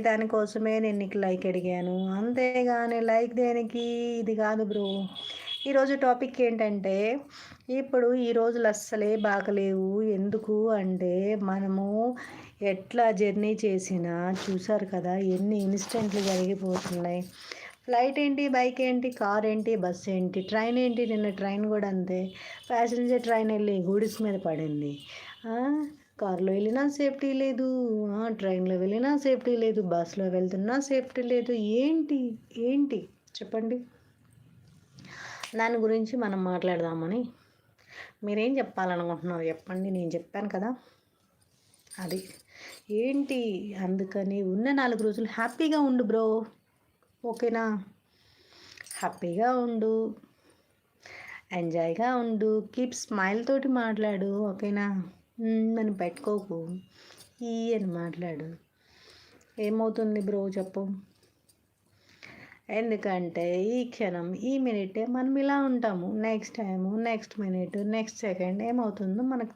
దానికోసమే నేను నీకు లైక్ అడిగాను. అంతేగాని లైక్ దేనికి? ఇది కాదు బ్రో ఈరోజు టాపిక్ ఏంటంటే ఇప్పుడు ఈ రోజులు అస్సలే బాగలేవు. ఎందుకు అంటే మనము ఎట్లా జర్నీ చేసినా చూసారు కదా ఎన్ని ఇన్స్టెంట్లు జరిగిపోతున్నాయి. ఫ్లైట్ ఏంటి బైక్ ఏంటి కార్ ఏంటి బస్ ఏంటి ట్రైన్ ఏంటి నిన్న ట్రైన్ కూడా అంతే. ప్యాసింజర్ ట్రైన్ వెళ్ళి గూడిస్ మీద పడింది. కార్లో వెళ్ళినా సేఫ్టీ లేదు. ట్రైన్లో వెళ్ళినా సేఫ్టీ లేదు. బస్సులో వెళ్తున్నా సేఫ్టీ లేదు. ఏంటి? ఏంటి? చెప్పండి. దాని గురించి మనం మాట్లాడదామని. మీరేం చెప్పాలనుకుంటున్నారు? చెప్పండి. నేను చెప్పాను కదా. అది. ఏంటి? అందుకని ఉన్న నాలుగు రోజులు హ్యాపీగా ఉండు బ్రో. ఓకేనా? హ్యాపీగా ఉండు. ఎంజాయ్గా ఉండు. కీప్ స్మైల్ తోటి మాట్లాడు. ఓకేనా? నన్ను పెట్టుకోకు. ఈ అని మాట్లాడు. ఏమవుతుంది బ్రో చెప్పు. ఎందుకంటే ఈ క్షణం ఈ మినిటే మనం ఇలా ఉంటాము. Next time next minute next second ఏమవుతుందో మనకు